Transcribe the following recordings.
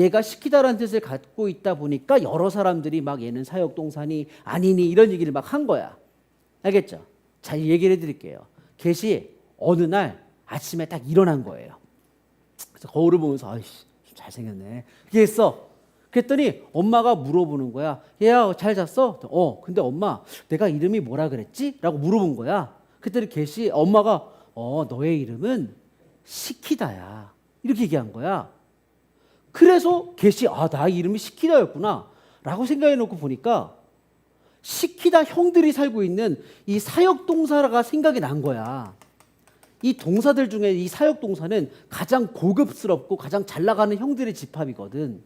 얘가 시키다라는 뜻을 갖고 있다 보니까 여러 사람들이 막 얘는 사역 동산이 아니니 이런 얘기를 막 한 거야. 알겠죠? 자, 이 얘기를 해드릴게요. 개시 어느 날 아침에 딱 일어난 거예요. 그래서 거울을 보면서 아이씨 좀 잘생겼네. 이렇게 했어. 그랬더니 엄마가 물어보는 거야. 얘야 잘 잤어? 어. 근데 엄마 내가 이름이 뭐라 그랬지? 라고 물어본 거야. 그랬더니 개시 엄마가 어 너의 이름은 시키다야. 이렇게 얘기한 거야. 그래서 개시 아나 이름이 시키다였구나. 라고 생각해 놓고 보니까 시키다 형들이 살고 있는 이 사역 동사가 생각이 난 거야. 이 동사들 중에 이 사역 동사는 가장 고급스럽고 가장 잘 나가는 형들의 집합이거든.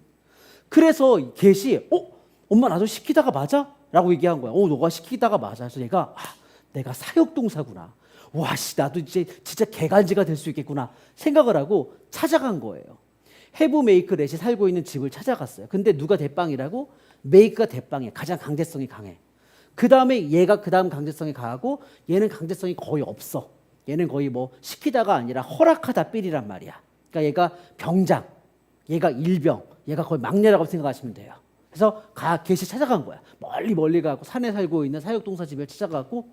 그래서 계시, 어, 엄마 나도 시키다가 맞아? 라고 얘기한 거야. 어, 너가 시키다가 맞아. 그래서 얘가 아, 내가 사역 동사구나. 와, 씨, 나도 이제 진짜 개간지가 될 수 있겠구나 생각을 하고 찾아간 거예요. 해부 메이크 렛이 살고 있는 집을 찾아갔어요. 근데 누가 대빵이라고? 메이크가 대빵이야. 가장 강제성이 강해. 그 다음에 얘가 그 다음 강제성이 강하고 얘는 강제성이 거의 없어. 얘는 거의 뭐 시키다가 아니라 허락하다 삘이란 말이야. 그러니까 얘가 병장, 얘가 일병, 얘가 거의 막내라고 생각하시면 돼요. 그래서 가 계시 찾아간 거야. 멀리 멀리 가고 산에 살고 있는 사육동사 집에 찾아가고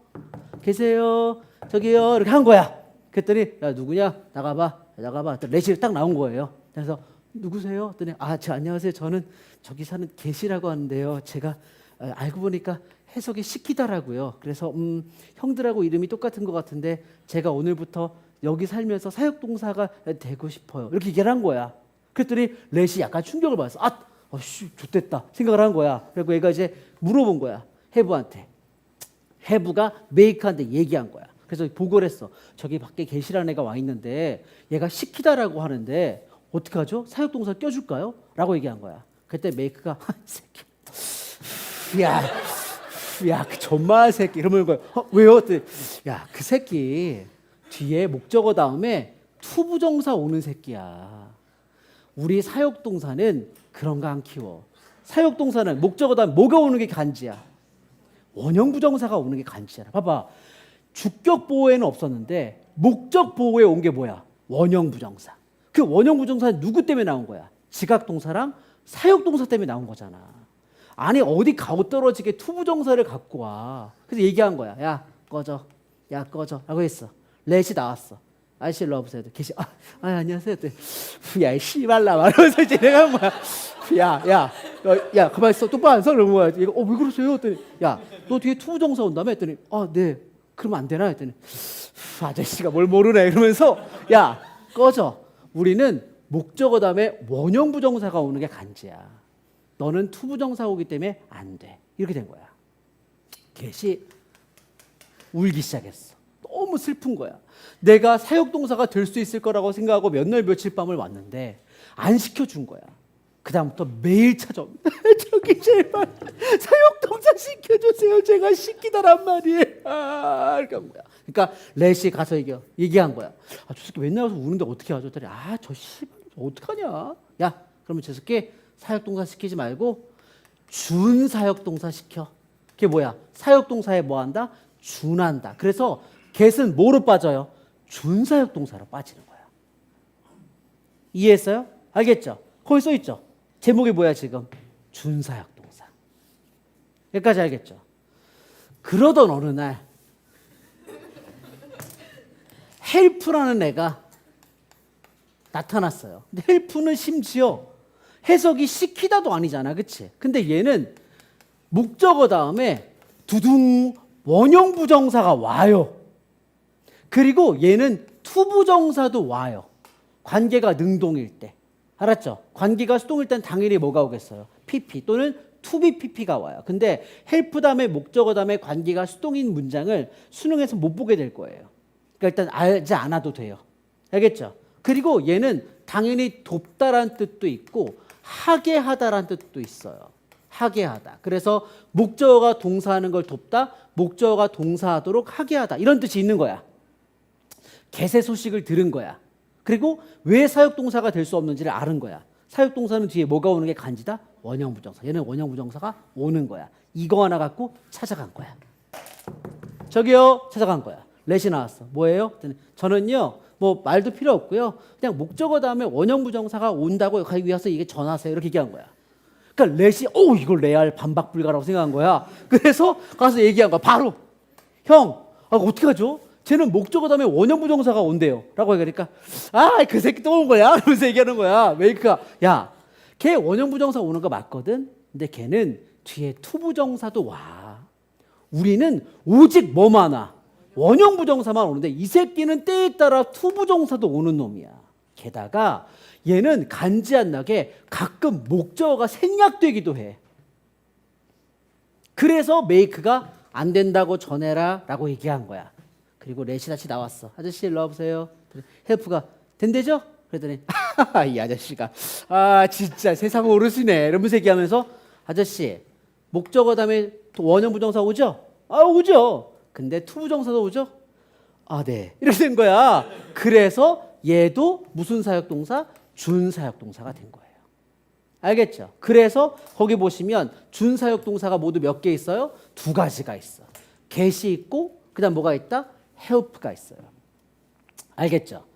계세요, 저기요 이렇게 한 거야. 그랬더니 야 누구냐 나가봐, 나가봐. 레시를 딱 나온 거예요. 그래서 누구세요? 했더니 아, 저 안녕하세요. 저는 저기 사는 계시라고 하는데요. 제가 어, 알고 보니까 해석이 시키다라고요. 그래서 음, 형들하고 이름이 똑같은 것 같은데 제가 오늘부터 여기 살면서 사역 동사가 되고 싶어요. 이렇게 얘기를 한 거야. 그랬더니 렛이 약간 충격을 받았어. 아, 어씨, 좋됐다 생각을 한 거야. 그리고 얘가 이제 물어본 거야. 해부한테. 해부가 메이크한테 얘기한 거야. 그래서 보고를 했어. 저기 밖에 계시라는 애가 와 있는데 얘가 시키다라고 하는데 어떻게 하죠? 사역동사 껴줄까요? 라고 얘기한 거야. 그때 메이크가 이 새끼. 야, 야, 그 존마 새끼 이러면 거야. 어, 왜요? 야, 그 새끼 뒤에 목적어 다음에 투부정사 오는 새끼야. 우리 사역동사는 그런 거 안 키워. 사역동사는 목적어 다음에 뭐가 오는 게 간지야. 원형 부정사가 오는 게 간지야. 봐봐. 주격 보호에는 없었는데 목적 보호에 온 게 뭐야? 원형 부정사. 그 원형 부정사는 누구 때문에 나온 거야? 지각 동사랑 사역 동사 때문에 나온 거잖아. 아니 어디 가고 떨어지게 투부정사를 갖고 와. 그래서 얘기한 거야. 야 꺼져. 야 꺼져 라고 했어. 렛이 나왔어. 아저씨 일로 와보세요. 계시. 아, 아 안녕하세요. 야 씨발라 말하면서 이제 내가 한 거야. 야, 야, 야, 야, 가만 있어. 똑바로 안 서. 그런 거야. 얘가 어, 왜 그러세요? 했더니, 야, 너 뒤에 투부정사 온다며? 했더니, 아, 네. 그러면 안 되나? 했더니, 아저씨가 뭘 모르네. 이러면서, 야, 꺼져. 우리는 목적어 다음에 원형 부정사가 오는 게 간지야. 너는 투부정사 오기 때문에 안 돼. 이렇게 된 거야. 개시 울기 시작했어. 너무 슬픈 거야. 내가 사역동사가 될 수 있을 거라고 생각하고 몇 날 며칠 밤을 왔는데 안 시켜준 거야. 그다음부터 매일 찾아옵니다. 저기 제발 사역동사 시켜주세요. 제가 시키다란 말이에요. 아. 그러니까 렛이 가서 얘기, 얘기한 거야. 아, 저 새끼 맨날 와서 우는데 어떻게 하죠? 아, 저 씨발 어떡하냐. 야, 그러면 저 새끼 사역동사 시키지 말고 준 사역동사 시켜. 그게 뭐야? 사역동사에 뭐 한다? 준한다. 그래서 get은 뭐로 빠져요? 준 사역동사로 빠지는 거야. 이해했어요? 알겠죠? 거기 써 있죠? 제목이 뭐야 지금? 준사역 동사. 여기까지 알겠죠? 그러던 어느 날 헬프라는 애가 나타났어요. 근데 헬프는 심지어 해석이 시키다도 아니잖아. 그치? 근데 얘는 목적어 다음에 두둥 원형 부정사가 와요. 그리고 얘는 투부정사도 와요. 관계가 능동일 때. 알았죠? 관계가 수동일 땐 당연히 뭐가 오겠어요? PP 또는 be pp가 와요. 근데 help 다음에 목적어 다음에 관계가 수동인 문장을 수능에서 못 보게 될 거예요. 그러니까 일단 알지 않아도 돼요. 알겠죠? 그리고 얘는 당연히 돕다라는 뜻도 있고 하게 하다라는 뜻도 있어요. 하게 하다. 그래서 목적어가 동사하는 걸 돕다, 목적어가 동사하도록 하게 하다. 이런 뜻이 있는 거야. 개세 소식을 들은 거야. 그리고 왜 사역동사가 될 수 없는지를 아는 거야. 사역동사는 뒤에 뭐가 오는 게 간지다? 원형 부정사. 얘는 원형 부정사가 오는 거야. 이거 하나 갖고 찾아간 거야. 저기요, 찾아간 거야. 렛이 나왔어. 뭐예요? 저는요, 뭐 말도 필요 없고요. 그냥 목적어 다음에 원형 부정사가 온다고 가기 위해서 이게 전하세요 이렇게 얘기한 거야. 그러니까 렛이 오 이걸 레알 반박 불가라고 생각한 거야. 그래서 가서 얘기한 거야. 바로 형 아, 어떻게 하죠? 쟤는 목적어 다음에 원형 부정사가 온대요. 라고 얘기하니까 아 그 새끼 또 온 거야. 그러면서 얘기하는 거야. 메이크가 야 걔 원형 부정사 오는 거 맞거든. 근데 걔는 뒤에 투 부정사도 와. 우리는 오직 뭐만 와? 원형 부정사만 오는데 이 새끼는 때에 따라 투 부정사도 오는 놈이야. 게다가 얘는 간지 안 나게 가끔 목적어가 생략되기도 해. 그래서 메이크가 안 된다고 전해라 라고 얘기한 거야. 그리고 렛이 다시 나왔어. 아저씨 일로 와보세요. 헬프가 된대죠? 그랬더니 이 아저씨가 아 진짜 세상 어르시네 이러면서 얘기하면서 아저씨 목적어 다음에 원형 부정사 오죠? 아 오죠. 근데 투 부정사도 오죠? 아 네. 이렇게 된 거야. 그래서 얘도 무슨 사역동사? 준사역동사가 된 거예요. 알겠죠? 그래서 거기 보시면 준사역동사가 모두 몇 개 있어요? 두 가지가 있어. get이 있고 그다음 뭐가 있다? Help가 있어요. 알겠죠?